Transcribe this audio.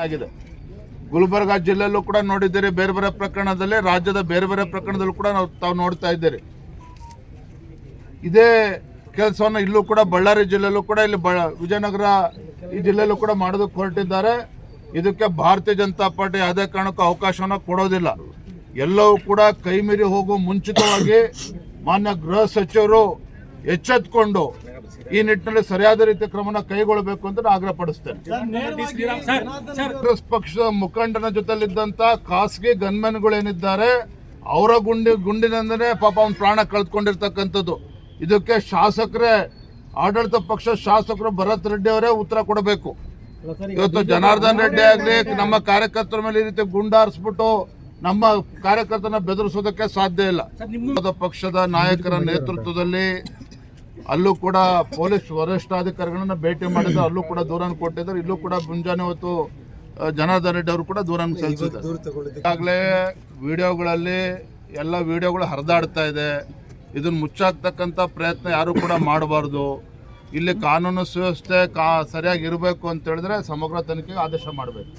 ಆಗಿದೆ. ಗುಲ್ಬರ್ಗ ಜಿಲ್ಲೆಯಲ್ಲೂ ಕೂಡ ನೋಡಿದ್ದೀರಿ, ಬೇರೆ ಬೇರೆ ಪ್ರಕರಣದಲ್ಲಿ, ರಾಜ್ಯದ ಬೇರೆ ಬೇರೆ ಪ್ರಕರಣದಲ್ಲೂ ಕೂಡ ನಾವು ತಾವು ನೋಡ್ತಾ ಇದ್ದೀರಿ. ಇದೇ ಕೆಲಸವನ್ನು ಇಲ್ಲೂ ಕೂಡ ಬಳ್ಳಾರಿ ಜಿಲ್ಲೆಯಲ್ಲೂ ಕೂಡ ಇಲ್ಲಿ ಬ, ವಿಜಯನಗರ ಈ ಜಿಲ್ಲೆಯಲ್ಲೂ ಕೂಡ ಮಾಡೋದಕ್ಕೆ ಹೊರಟಿದ್ದಾರೆ. ಇದಕ್ಕೆ ಭಾರತೀಯ ಜನತಾ ಪಾರ್ಟಿ ಯಾವುದೇ ಕಾರಣಕ್ಕೂ ಅವಕಾಶವನ್ನು ಕೊಡೋದಿಲ್ಲ. ಎಲ್ಲವೂ ಕೂಡ ಕೈ ಮೀರಿ ಹೋಗುವ ಮುಂಚಿತವಾಗಿ ಮಾನ್ಯ ಗೃಹ ಸಚಿವರು ಎಚ್ಚೆತ್ಕೊಂಡು ಈ ನಿಟ್ಟಿನಲ್ಲಿ ಸರಿಯಾದ ರೀತಿಯ ಕ್ರಮನ ಕೈಗೊಳ್ಳಬೇಕು ಅಂತ ನಾನು ಆಗ್ರಹ ಪಡಿಸ್ತೇನೆ ಕಾಂಗ್ರೆಸ್ ಪಕ್ಷದ ಮುಖಂಡನ ಜೊತೆಲಿದ್ದಂತ ಖಾಸಗಿ ಗನ್ಮೆನ್ಗಳೇನಿದ್ದಾರೆ ಅವರ ಗುಂಡಿ ಗುಂಡಿನಿಂದನೇ ಪಾಪ ಅವ್ನ ಪ್ರಾಣ ಕಳೆದುಕೊಂಡಿರ್ತಕ್ಕಂಥದ್ದು. ಇದಕ್ಕೆ ಶಾಸಕರೇ ಆಡಳಿತ ಪಕ್ಷ ಶಾಸಕರು ಭರತ್ ರೆಡ್ಡಿ ಅವರೇ ಉತ್ತರ ಕೊಡಬೇಕು. ಇವತ್ತು ಜನಾರ್ದನ್ ರೆಡ್ಡಿ ಆಗಲಿ ನಮ್ಮ ಕಾರ್ಯಕರ್ತರ ಮೇಲೆ ಈ ರೀತಿ ಗುಂಡಾರಿಸ್ಬಿಟ್ಟು ನಮ್ಮ ಕಾರ್ಯಕರ್ತನ ಬೆದರಿಸೋದಕ್ಕೆ ಸಾಧ್ಯ ಇಲ್ಲ. ಪಕ್ಷದ ನಾಯಕರ ನೇತೃತ್ವದಲ್ಲಿ ಅಲ್ಲೂ ಕೂಡ ಪೊಲೀಸ್ ವರಿಷ್ಠಾಧಿಕಾರಿಗಳನ್ನ ಭೇಟಿ ಮಾಡಿದ್ರು. ಅಲ್ಲೂ ಕೂಡ ದೂರನ್ನು ಕೊಟ್ಟಿದ್ದಾರೆ. ಇಲ್ಲೂ ಕೂಡ ಮುಂಜಾನೆ ಹೊತ್ತು ಜನಾರ್ದನ್ ರೆಡ್ಡಿ ಅವರು ಕೂಡ ದೂರನ್ನು ಸಲ್ಲಿಸಿದ್ದಾರೆ. ಈಗಾಗಲೇ ವಿಡಿಯೋಗಳಲ್ಲಿ ಎಲ್ಲ ವಿಡಿಯೋಗಳು ಹರಿದಾಡ್ತಾ ಇದೆ. ಇದನ್ನ ಮುಚ್ಚಾಕ್ತಕ್ಕಂಥ ಪ್ರಯತ್ನ ಯಾರು ಕೂಡ ಮಾಡಬಾರ್ದು. ಇಲ್ಲಿ ಕಾನೂನು ಸುವ್ಯವಸ್ಥೆ ಕಾ ಸರಿಯಾಗಿ ಇರಬೇಕು ಅಂತ ಹೇಳಿದ್ರೆ ಸಮಗ್ರ ತನಿಖೆಗೆ ಆದೇಶ ಮಾಡಬೇಕು.